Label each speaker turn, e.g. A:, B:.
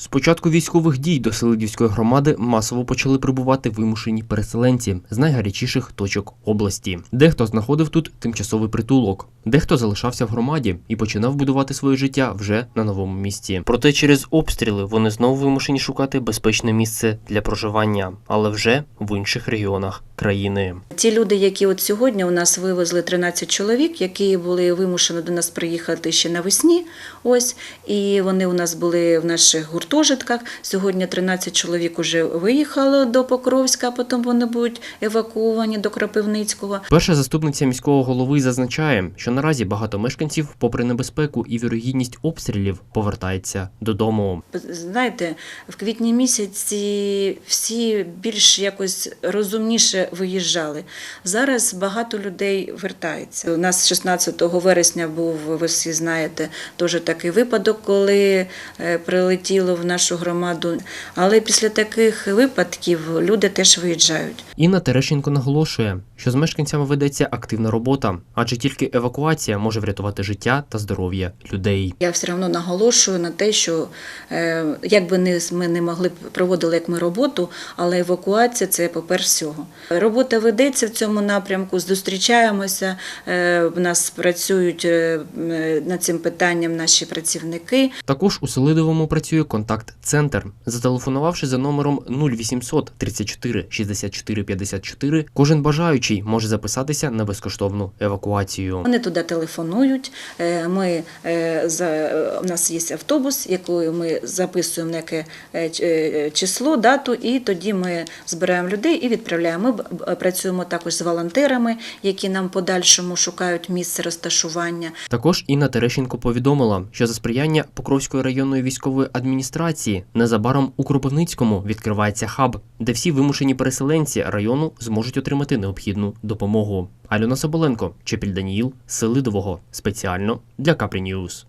A: З початку військових дій до Селидівської громади масово почали прибувати вимушені переселенці з найгарячіших точок області. Дехто знаходив тут тимчасовий притулок, дехто залишався в громаді і починав будувати своє життя вже на новому місці. Проте через обстріли вони знову вимушені шукати безпечне місце для проживання, але вже в інших регіонах країни.
B: Ті люди, які от сьогодні у нас вивезли 13 чоловік, які були вимушені до нас приїхати ще навесні. Ось і вони у нас були в наших гуртожитках. Сьогодні 13 чоловік уже виїхало до Покровська, а потім вони будуть евакуовані до Кропивницького.
A: Перша заступниця міського голови зазначає, що наразі багато мешканців, попри небезпеку і вірогідність обстрілів, повертається додому.
B: Знаєте, в квітні місяці всі більш якось розумніше виїжджали. Зараз багато людей вертається. У нас 16 вересня був, ви всі знаєте, теж такий випадок, коли е, прилетіло в нашу громаду. Але після таких випадків люди теж виїжджають.
A: Інна Терещенко наголошує, що з мешканцями ведеться активна робота, адже тільки евакуація може врятувати життя та здоров'я людей.
B: Я все одно наголошую на те, що е, як би не ми не могли проводили як ми роботу, але евакуація це попер всього. Робота ведеться в цьому напрямку. Зустрічаємося. е, В нас працюють е, над цим питанням наші працівники.
A: Також у Селидовому працює контакт-центр. Зателефонувавши за номером 0800 34 64 54, кожен бажаючий може записатися на безкоштовну евакуацію.
B: Вони туди телефонують. е, Ми е, у нас є автобус, якою ми записуємо яке е, число, дату, і тоді ми збираємо людей і відправляємо. Ми працюємо також з волонтерами, які нам подальшому шукають місце розташування.
A: Також Інна Терещенко повідомила, що за сприяння Покровської районної військової адміністрації незабаром у Кропивницькому відкривається хаб, де всі вимушені переселенці району зможуть отримати необхідну допомогу. Альона Соболенко, Чепіль Даніїл, Селидового, спеціально для Капрі Ньюз.